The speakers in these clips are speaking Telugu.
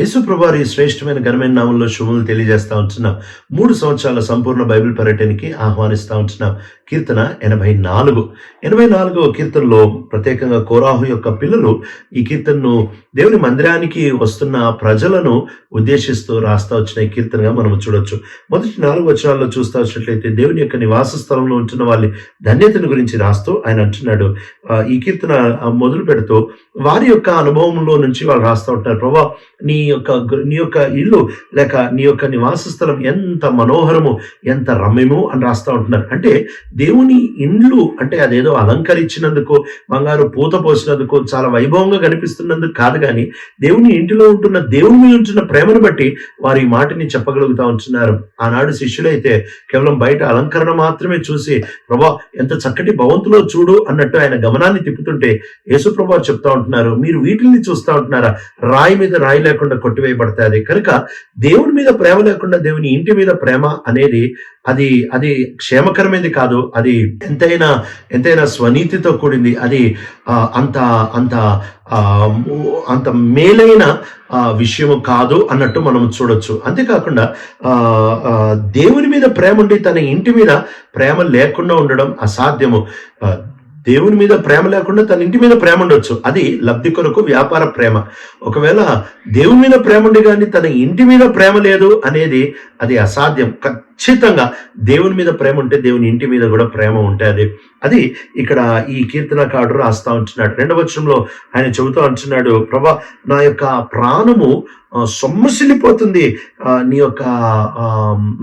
యేసుప్రభారి శ్రేష్టమైన ఘనమైన నామంలో శుభములు తెలియజేస్తా ఉంటున్నాం. మూడు సంవత్సరాల సంపూర్ణ బైబిల్ పర్యటనకి ఆహ్వానిస్తా ఉంటున్నాం. కీర్తన ఎనభై నాలుగు. ఎనభై నాలుగవ కీర్తనలో ప్రత్యేకంగా కోరాహు యొక్క పిల్లలు ఈ కీర్తనను దేవుని మందిరానికి వస్తున్న ప్రజలను ఉద్దేశిస్తూ రాస్తా వచ్చిన కీర్తనగా మనం చూడొచ్చు. మొదటి నాలుగు వచనాల్లో చూస్తా వచ్చినట్లయితే దేవుని యొక్క నివాస స్థలంలో ఉంటున్న వాళ్ళ ధన్యతను గురించి రాస్తూ ఆయన అంటున్నాడు. ఈ కీర్తన మొదలు పెడుతూ వారి యొక్క అనుభవంలో నుంచి వాళ్ళు రాస్తూ ఉంటారు ప్రభా నీ యొక్క నీ యొక్క ఇల్లు లేక నీ యొక్క నివాస స్థలం ఎంత మనోహరము ఎంత రమ్యము అని రాస్తా ఉంటున్నారు. అంటే దేవుని ఇండ్లు అంటే అదేదో అలంకరించినందుకు బంగారు పూత పోసినందుకు చాలా వైభవంగా కనిపిస్తున్నందుకు కాదు కానీ దేవుని ఇంటిలో ఉంటున్న దేవుని మీద ఉంటున్న ప్రేమను బట్టి వారు ఈ మాటని చెప్పగలుగుతా ఉంటున్నారు. ఆనాడు శిష్యులైతే కేవలం బయట అలంకరణ మాత్రమే చూసి ప్రభా ఎంత చక్కటి భవంతులో చూడు అన్నట్టు ఆయన గమనాన్ని తిప్పుతుంటే యేసు ప్రభా చెప్తా ఉంటున్నారు. మీరు వీటిని చూస్తా ఉంటున్నారా? రాయి మీద రాయి లేకుండా కొట్టివేయబడతాది. కనుక దేవుడి మీద ప్రేమ లేకుండా దేవుని ఇంటి మీద ప్రేమ అనేది అది అది క్షేమకరమైనది కాదు. అది ఎంతైనా ఎంతైనా స్వనీతితో కూడింది. అది ఆ, అంత అంత ఆ, అంత మేలైన ఆ, విషయము కాదు అన్నట్టు మనం చూడొచ్చు. అంతేకాకుండా ఆ, దేవుని మీద ప్రేమ ఉండి తన ఇంటి మీద ప్రేమ లేకుండా ఉండడం అసాధ్యము. దేవుని మీద ప్రేమ లేకుండా తన ఇంటి మీద ప్రేమ ఉండొచ్చు. అది లబ్ధి కొరకు వ్యాపార ప్రేమ. ఒకవేళ దేవుని మీద ప్రేమ ఉండి కానీ తన ఇంటి మీద ప్రేమ లేదు అనేది అది అసాధ్యం. ఖచ్చితంగా దేవుని మీద ప్రేమ ఉంటే దేవుని ఇంటి మీద కూడా ప్రేమ ఉంటుంది. అది అది ఇక్కడ ఈ కీర్తనకారుడు రాస్తా ఉంటున్నాడు. రెండవ వచనంలో ఆయన చెబుతూ అంటున్నాడు ప్రభా నా యొక్క ప్రాణము సొమ్మసిల్లిపోతుంది. నీ యొక్క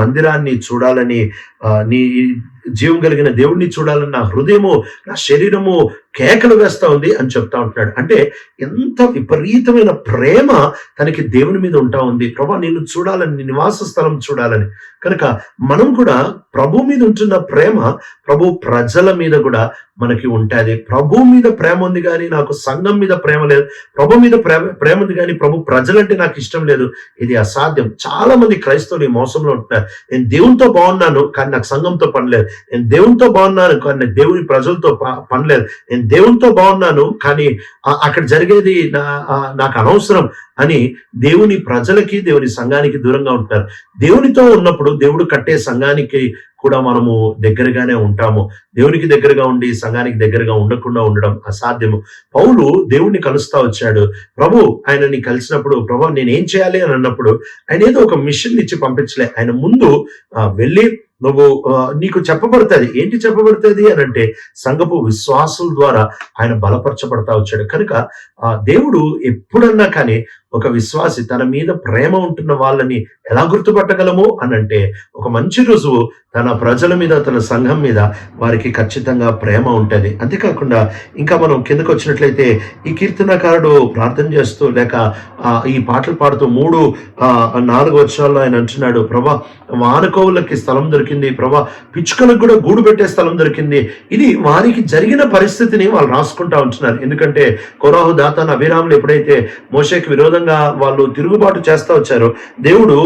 మందిరాన్ని చూడాలని నీ జీవం కలిగిన దేవుణ్ణి చూడాలని నా హృదయము నా శరీరము కేకలు వేస్తా ఉంది అని చెప్తా ఉంటున్నాడు. అంటే ఎంత విపరీతమైన ప్రేమ తనకి దేవుని మీద ఉంటా ఉంది. ప్రభా నిన్ను చూడాలని నివాస స్థలం చూడాలని. కనుక మనం కూడా ప్రభు మీద ఉంటున్న ప్రేమ ప్రభు ప్రజల మీద కూడా మనకి ఉంటుంది. ప్రభు మీద ప్రేమ ఉంది కానీ నాకు సంఘం మీద ప్రేమ లేదు. ప్రభు మీద ప్రేమ ప్రేమ ఉంది కానీ ప్రభు ప్రజలంటే నాకు ఇష్టం లేదు. ఇది అసాధ్యం. చాలా మంది క్రైస్తవులు ఈ మోసంలో ఉంటున్నారు. నేను దేవునితో బాగున్నాను కానీ నాకు సంఘంతో పనిలేదు నేను దేవునితో బాగున్నాను కానీ దేవుని ప్రజలతో పనిలేదు పని లేదు. నేను దేవునితో బాగున్నాను కానీ అక్కడ జరిగేది నా నాకు అనవసరం అని దేవుని ప్రజలకి దేవుని సంఘానికి దూరంగా ఉంటారు. దేవునితో ఉన్నప్పుడు దేవుడు కట్టే సంఘానికి కూడా మనము దగ్గరగానే ఉంటాము. దేవునికి దగ్గరగా ఉండి సంఘానికి దగ్గరగా ఉండకుండా ఉండడం అసాధ్యము. పౌలు దేవుణ్ణి కలుస్తా వచ్చాడు. ప్రభు ఆయనని కలిసినప్పుడు ప్రభు నేనేం చేయాలి అని అన్నప్పుడు ఆయన ఏదో ఒక మిషన్ ఇచ్చి పంపించలే. ఆయన ముందు వెళ్ళి నువ్వు ఆ, నీకు చెప్పబడుతుంది. ఏంటి చెప్పబడుతుంది అని అంటే సంఘపు విశ్వాసం ద్వారా ఆయన బలపరచబడతా వచ్చాడు. కనుక ఆ దేవుడు ఎప్పుడన్నా కానీ ఒక విశ్వాసి తన మీద ప్రేమ ఉంటున్న వాళ్ళని ఎలా గుర్తుపట్టగలము అని అంటే ఒక మంచి రుజువు తన ప్రజల మీద తన సంఘం మీద వారికి ఖచ్చితంగా ప్రేమ ఉంటుంది. అంతేకాకుండా ఇంకా మనం కిందకు వచ్చినట్లయితే ఈ కీర్తనకారుడు ప్రార్థన చేస్తూ లేక ఈ పాటలు పాడుతూ మూడు ఆ, నాలుగు వర్షాల్లో ఆయన అంటున్నాడు ప్రభా వానకోవులకి స్థలం దొరికింది ప్రభా పిచ్చుకలకు కూడా గూడు పెట్టే స్థలం దొరికింది. ఇది వారికి జరిగిన పరిస్థితిని వాళ్ళు రాసుకుంటా ఉంటున్నారు. ఎందుకంటే కొరాహు దాతాన్ అభిరాములు ఎప్పుడైతే మోషేకి విరోధంగా వాళ్ళు తిరుగుబాటు చేస్తా వచ్చారు. దేవుడు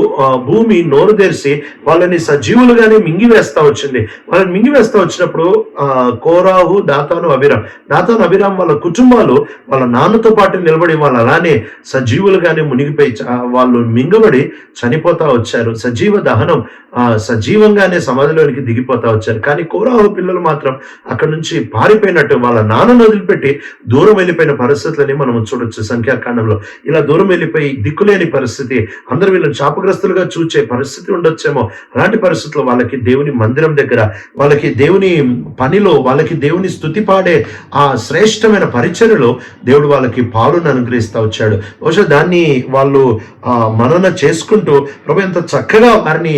భూమి నోరు తెరిచి వాళ్ళని సజీవులుగానే మింగివేస్తా వచ్చింది. వాళ్ళని మింగివేస్తా వచ్చినప్పుడు కోరాహు దాతాను అభిరామ్. దాతాను అభిరామ్ వాళ్ళ కుటుంబాలు వాళ్ళ నాన్నతో పాటు నిలబడి వాళ్ళు అలానే సజీవులుగానే మునిగిపోయి వాళ్ళు మింగబడి చనిపోతా వచ్చారు. సజీవ దహనం ఆ సజీవంగానే సమాధిలోనికి దిగిపోతా వచ్చారు. కానీ కోరాహు పిల్లలు మాత్రం అక్కడ నుంచి పారిపోయినట్టు వాళ్ళ నాన్నను వదిలిపెట్టి దూరం వెళ్ళిపోయిన పరిస్థితులని మనం చూడొచ్చు సంఖ్యాకాండంలో. ఇలా దూరం వెళ్ళిపోయి దిక్కులేని పరిస్థితి. అందరూ వీళ్ళని శాపగ్రస్తులుగా చూచే పరిస్థితి ఉండొచ్చేమో. అలాంటి పరిస్థితుల్లో వాళ్ళకి దేవుని మందిరం దగ్గర వాళ్ళకి దేవుని పనిలో వాళ్ళకి దేవుని స్థుతి పాడే ఆ శ్రేష్టమైన పరిచయలో దేవుడు వాళ్ళకి పాలును అనుగ్రహిస్తూ వచ్చాడు. బహుశా దాన్ని వాళ్ళు ఆ, మనన చేసుకుంటూ ప్రభు ఎంత చక్కగా వారిని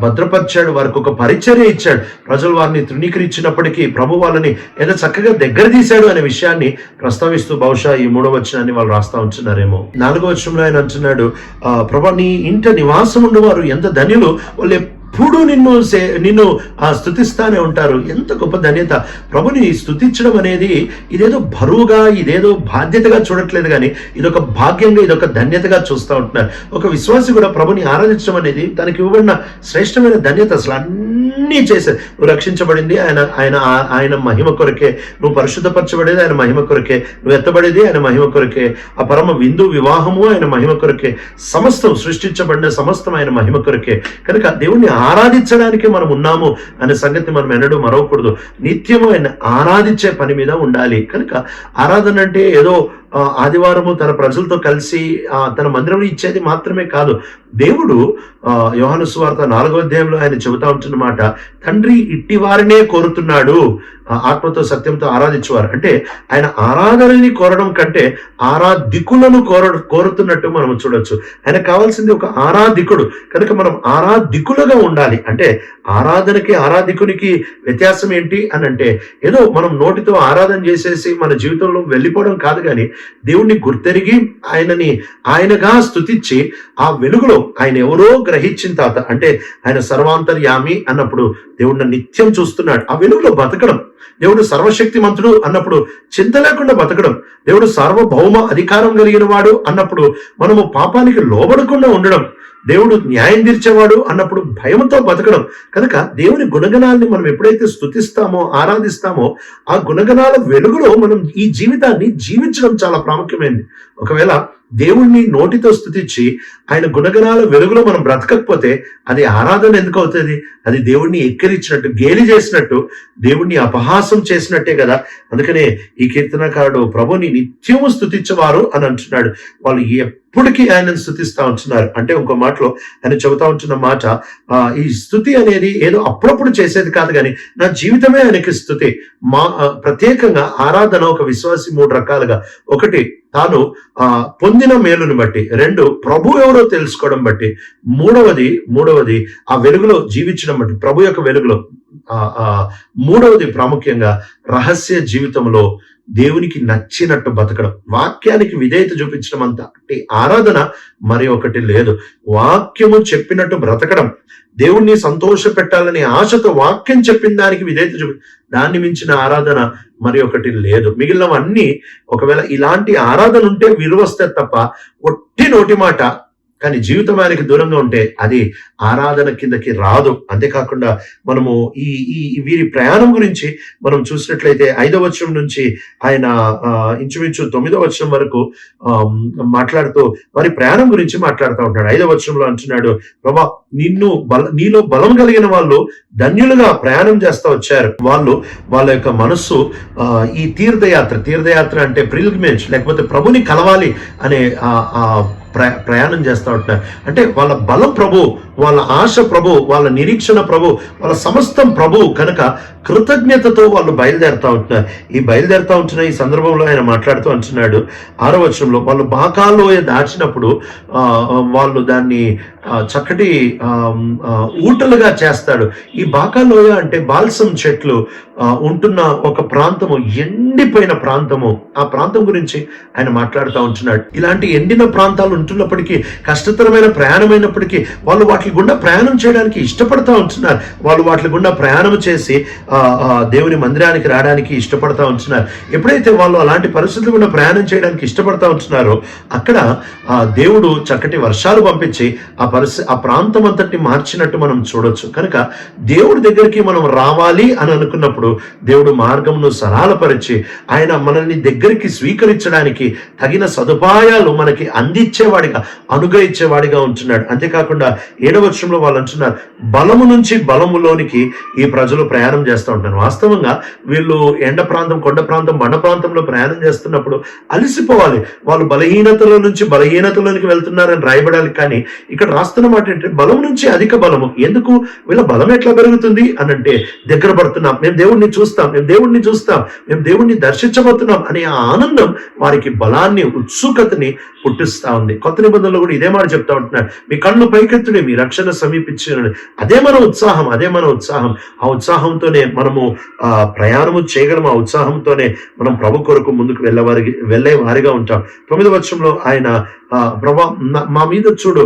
భద్రపరిచాడు వారికి ఒక పరిచర్య ఇచ్చాడు. ప్రజలు వారిని తృణీకరించినప్పటికీ ప్రభు వాళ్ళని ఎంత చక్కగా దగ్గర తీశాడు అనే విషయాన్ని ప్రస్తావిస్తూ బహుశా ఈ మూడవచనాన్ని వాళ్ళు రాస్తా ఉంటున్నారేమో. నాలుగో వచ్చంలో ఆయన అంటున్నాడు ఆ, ప్రభా నీ ఇంట నివాసం ఉండేవారు ఎంత ధన్యులు? వాళ్ళు ఎప్పుడు నిన్ను సే నిన్ను ఆ స్థుతిస్తానే ఉంటారు. ఎంత గొప్ప ధన్యత. ప్రభుని స్థుతించడం అనేది ఇదేదో బరువుగా ఇదేదో బాధ్యతగా చూడట్లేదు కానీ ఇదొక భాగ్యంగా ఇదొక ధన్యతగా చూస్తూ ఉంటున్నారు. ఒక విశ్వాసి కూడా ప్రభుని ఆరాధించడం అనేది తనకి ఇవ్వబడిన శ్రేష్టమైన ధన్యత అసలు అన్నీ చేశారు నువ్వు రక్షించబడింది ఆయన ఆయన ఆయన మహిమ కొరకే నువ్వు పరిశుద్ధపరచబడేది ఆయన మహిమ కొరకే నువ్వు ఎత్తబడేది ఆయన మహిమ కొరకే ఆ పరమ విందు వివాహము ఆయన మహిమ కొరకే సమస్తం సృష్టించబడిన సమస్తం ఆయన మహిమ కొరకే. కనుక దేవుణ్ణి ఆరాధించడానికి మనం ఉన్నాము అనే సంగతి మనం ఎన్నడూ మరవకూడదు. నిత్యము ఆయన ఆరాధించే పని మీద ఉండాలి. కనుక ఆరాధన అంటే ఏదో ఆదివారము తన ప్రజలతో కలిసి ఆ, తన మందిరంలో ఇచ్చేది మాత్రమే కాదు. దేవుడు ఆ, యోహాను స్వార్త నాలుగో అధ్యాయంలో ఆయన చెబుతా ఉంటున్నమాట తండ్రి ఇట్టి వారినే కోరుతున్నాడు ఆత్మతో సత్యంతో ఆరాధించేవారు. అంటే ఆయన ఆరాధనని కోరడం కంటే ఆరాధికులను కోర కోరుతున్నట్టు మనం చూడొచ్చు. ఆయన కావాల్సింది ఒక ఆరాధికుడు. కనుక మనం ఆరాధికులుగా ఉండాలి. అంటే ఆరాధనకి ఆరాధికునికి వ్యత్యాసం ఏంటి అని అంటే ఏదో మనం నోటితో ఆరాధన చేసేసి మన జీవితంలో వెళ్ళిపోవడం కాదు కానీ దేవుణ్ణి గుర్తెరిగి ఆయనని ఆయనగా స్థుతించి ఆ వెలుగులో ఆయన ఎవరో గ్రహించిన తర్వాత అంటే ఆయన సర్వాంతర్యామి అన్నప్పుడు దేవుడిని నిత్యం చూస్తున్నాడు. ఆ వెలుగులో బతకడం దేవుడు సర్వశక్తిమంతుడు అన్నప్పుడు చింత లేకుండా బతకడం దేవుడు సార్వభౌమ అధికారం కలిగిన వాడు అన్నప్పుడు మనము పాపానికి లోబడకుండా ఉండడం దేవుడు న్యాయం తీర్చేవాడు అన్నప్పుడు భయంతో బతకడం. కనుక దేవుని గుణగణాలని మనం ఎప్పుడైతే స్తుతిస్తామో ఆరాధిస్తామో ఆ గుణగణాల వెలుగులో మనం ఈ జీవితాన్ని జీవించడం చాలా ప్రాముఖ్యమైనది. ఒకవేళ దేవుణ్ణి నోటితో స్థుతించి ఆయన గుణగణాల వెలుగులో మనం బ్రతకకపోతే అది ఆరాధన ఎందుకు అవుతుంది? అది దేవుణ్ణి ఎక్కిరించినట్టు గేలి చేసినట్టు దేవుణ్ణి అపహాసం చేసినట్టే కదా. అందుకనే ఈ కీర్తనకారుడు ప్రభుని నిత్యము స్తుతించేవారు అని అంటున్నాడు. వాళ్ళు ఎప్పటికీ ఆయనను స్థుతిస్తా ఉంటున్నారు. అంటే ఇంకో మాటలో ఆయన చెబుతా ఉంటున్న మాట ఆ, ఈ స్థుతి అనేది ఏదో అప్పుడప్పుడు చేసేది కాదు కానీ నా జీవితమే ఆయనకి స్థుతి మా ప్రత్యేకంగా ఆరాధన ఒక విశ్వాసి మూడు రకాలుగా. ఒకటి తాను ఆ పొందిన మేలుని బట్టి రెండు ప్రభు ఎవరో తెలుసుకోవడం బట్టి మూడవది మూడవది ఆ వెలుగులో జీవించడం బట్టి ప్రభు యొక్క వెలుగులో ఆ ఆ మూడవది ప్రాముఖ్యంగా రహస్య జీవితంలో దేవునికి నచ్చినట్టు బతకడం. వాక్యానికి విధేయత చూపించడం అంత అంటే ఆరాధన మరి ఒకటి లేదు. వాక్యము చెప్పినట్టు బ్రతకడం. దేవుణ్ణి సంతోష పెట్టాలని ఆశతో వాక్యం చెప్పిన దానికి విధేయత చూపి దాన్ని మించిన ఆరాధన మరి ఒకటి లేదు. మిగిలినవన్నీ ఒకవేళ ఇలాంటి ఆరాధన ఉంటే విలువస్తే తప్ప ఒట్టి నోటి మాట కానీ జీవితం ఆయనకి దూరంగా ఉంటే అది ఆరాధన కిందకి రాదు. అంతేకాకుండా మనము ఈ ఈ వీరి ప్రయాణం గురించి మనం చూసినట్లయితే ఐదవ వచనం నుంచి ఆయన ఆ, ఇంచుమించు తొమ్మిదవ వచనం వరకు మాట్లాడుతూ వారి ప్రయాణం గురించి మాట్లాడుతూ ఉంటాడు. ఐదవ వచనంలో అంటున్నాడు ప్రభా నిన్ను బల నీలో బలం కలిగిన వాళ్ళు ధన్యులుగా ప్రయాణం చేస్తా వచ్చారు. వాళ్ళు వాళ్ళ యొక్క మనస్సు ఆ, ఈ తీర్థయాత్ర తీర్థయాత్ర అంటే ప్రిల్గ్మేజ్ లేకపోతే ప్రభుని కలవాలి అనే ఆ ఆ ప్రయాణం చేస్తూ ఉంటున్నారు అంటే వాళ్ళ బలం ప్రభు వాళ్ళ ఆశ ప్రభు వాళ్ళ నిరీక్షణ ప్రభు వాళ్ళ సమస్తం ప్రభు కనుక కృతజ్ఞతతో వాళ్ళు బయలుదేరుతా ఉంటున్నారు. ఈ బయలుదేరుతా ఉంటున్న ఈ సందర్భంలో ఆయన మాట్లాడుతూ అంటున్నాడు. ఆరో వచనంలో వాళ్ళు బాకాలోయ దాచినప్పుడు ఆ, వాళ్ళు దాన్ని చక్కటి ఆ, ఊటలుగా చేస్తాడు. ఈ బాకాలోయ అంటే బాల్సం చెట్లు ఉంటున్న ఒక ప్రాంతము ఎండిపోయిన ప్రాంతము. ఆ ప్రాంతం గురించి ఆయన మాట్లాడుతూ ఉంటున్నాడు. ఇలాంటి ఎండిన ప్రాంతాలు ఉంటున్నప్పటికీ కష్టతరమైన ప్రయాణమైనప్పటికీ వాళ్ళు వాటి గుండా ప్రయాణం చేయడానికి ఇష్టపడతా ఉంటున్నారు. వాళ్ళు వాటి గుండా ప్రయాణం చేసి దేవుని మందిరానికి రావడానికి ఇష్టపడతా ఉంటున్నారు. ఎప్పుడైతే వాళ్ళు అలాంటి పరిస్థితులు గుండా ప్రయాణం చేయడానికి ఇష్టపడతా ఉంటున్నారో అక్కడ ఆ దేవుడు చక్కటి వర్షాలు పంపించి ఆ పరిస్థితి ఆ ప్రాంతం అంతటిని మార్చినట్టు మనం చూడొచ్చు. కనుక దేవుడి దగ్గరికి మనం రావాలి అని అనుకున్నప్పుడు దేవుడు మార్గమును సరళపరిచి ఆయన మనల్ని దగ్గరికి స్వీకరించడానికి తగిన సదుపాయాలు మనకి అందించేవాడిగా అనుగ్రహించేవాడిగా ఉంటున్నాడు. అంతేకాకుండా ఏడవ వచనంలో వాళ్ళు అంటున్నారు బలము నుంచి బలములోనికి ఈ ప్రజలు ప్రయాణం చేస్తూ ఉంటారు వాస్తవంగా వీళ్ళు ఎండ ప్రాంతం కొండ ప్రాంతం బండ ప్రాంతంలో ప్రయాణం చేస్తున్నప్పుడు అలసిపోవాలి. వాళ్ళు బలహీనతలో నుంచి బలహీనతలోనికి వెళ్తున్నారని రాయబడాలి. కానీ ఇక్కడ రాస్తున్న మాట ఏంటంటే బలం నుంచి అధిక బలము. ఎందుకు? వీళ్ళ బలం ఎట్లా పెరుగుతుంది? అని అంటే దగ్గర పడుతున్నాం. మేము దేవుడిని చూస్తాం. మేము దేవుడిని చూస్తాం. మేము దేవుడిని దర్శించబోతున్నాం అనే ఆనందం వారికి బలాన్ని ఉత్సుకతని పుట్టిస్తా ఉంది. కొత్త నిబంధనలు కూడా ఇదే మాట చెప్తా ఉంటున్నాడు మీ కళ్ళు పైకెత్తుడే మీరు రక్షణ సమీపించిన అదే మన ఉత్సాహం అదే మన ఉత్సాహం. ఆ ఉత్సాహంతోనే మనము ఆ ప్రయాణము చేయగలం ఆ ఉత్సాహంతోనే మనం ప్రభు కొరకు ముందుకు వెళ్ళవారి వెళ్ళే వారిగా ఉంటాం. తొమ్మిది వర్షంలో ఆయన ప్రభా మా మీద చూడు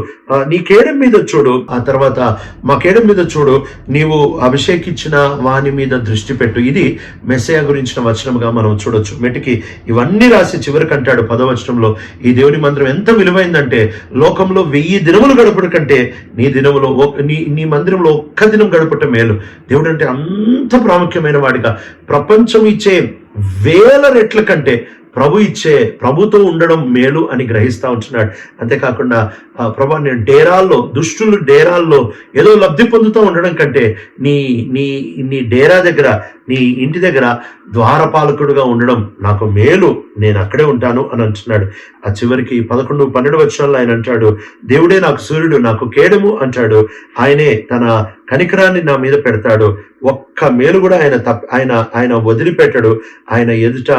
నీ కేడం మీద చూడు. ఆ తర్వాత మా కేడం మీద చూడు నీవు అభిషేకించిన వాని మీద దృష్టి పెట్టు. ఇది మెస్సయ గురించిన వచనముగా మనం చూడొచ్చు. మెటికి ఇవన్నీ రాసి చివరికి అంటాడు పదవచనంలో ఈ దేవుని మంత్రం ఎంత విలువైందంటే లోకంలో వెయ్యి దినములు గడుపుట కంటే నీ దినములో ఒ- నీ నీ మందిరంలో ఒక్క దినం గడపటం మేలు. దేవుడు అంటే అంత ప్రాముఖ్యమైన వాడిగా. ప్రపంచం ఇచ్చే వేల రెట్ల కంటే ప్రభు ఇచ్చే ప్రభుతో ఉండడం మేలు అని గ్రహిస్తూ ఉంటున్నాడు. అంతేకాకుండా ప్రభు ప్రభా నేను డేరాల్లో దుష్టులు డేరాల్లో ఏదో లబ్ధి పొందుతూ ఉండడం కంటే నీ నీ నీ డేరా దగ్గర నీ ఇంటి దగ్గర ద్వారపాలకుడుగా ఉండడం నాకు మేలు. నేను అక్కడే ఉంటాను అని అంటున్నాడు. ఆ చివరికి పదకొండు పన్నెండు వచ్చాల్లో ఆయన అంటాడు దేవుడే నాకు సూర్యుడు నాకు కేడము అంటాడు. ఆయనే తన కనికరాన్ని నా మీద పెడతాడు. ఒక్క మేలు కూడా ఆయన తప్ప ఆయన ఆయన వదిలిపెట్టడు. ఆయన ఎదుట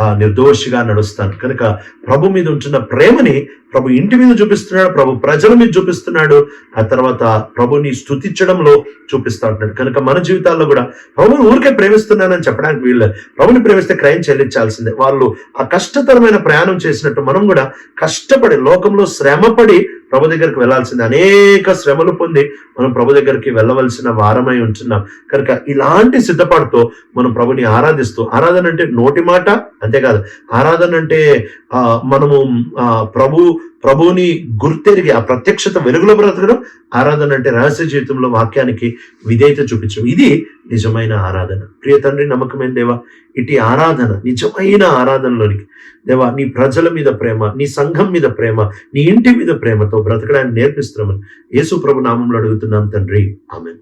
నిర్దోషిగా నడుస్తాను. కనుక ప్రభు మీద ఉంటున్న ప్రేమని ప్రభు ఇంటి మీద చూపిస్తున్నాడు ప్రభు ప్రజల మీద చూపిస్తున్నాడు. ఆ తర్వాత ప్రభుని స్తుతించడంలో చూపిస్తా ఉంటున్నాడు. కనుక మన జీవితాల్లో కూడా ప్రభుని ఊరికే ప్రేమిస్తున్నానని చెప్పడానికి వీళ్ళు ప్రభుని ప్రేమిస్తే క్రయం చెల్లించాల్సిందే. వాళ్ళు ఆ కష్టతరమైన ప్రయాణం చేసినట్టు మనం కూడా కష్టపడి లోకంలో శ్రమపడి ప్రభు దగ్గరికి వెళ్ళాల్సింది అనేక శ్రమలు పొంది మనం ప్రభు దగ్గరికి వెళ్ళవలసిన వారమై ఉంటున్నాం. కనుక ఇలాంటి సిద్ధపాటుతో మనం ప్రభుని ఆరాధిస్తూ ఆరాధన అంటే నోటి మాట అంతేకాదు ఆరాధన అంటే ఆ, మనము ఆ, ప్రభు ప్రభువుని గుర్తెరిగి ఆ ప్రత్యక్షత వెలుగులో బ్రతకడం ఆరాధన అంటే రహస్య జీవితంలో వాక్యానికి విధేయత చూపించడం. ఇది నిజమైన ఆరాధన. ప్రియ తండ్రి నమ్మకమైన దేవా? ఇటు ఆరాధన నిజమైన ఆరాధనలోనికి. దేవా నీ ప్రజల మీద ప్రేమ నీ సంఘం మీద ప్రేమ నీ ఇంటి మీద ప్రేమతో బ్రతకడానికి నేర్పిస్తున్నామని యేసు ప్రభు నామంలో అడుగుతున్నాం తండ్రి. ఆమె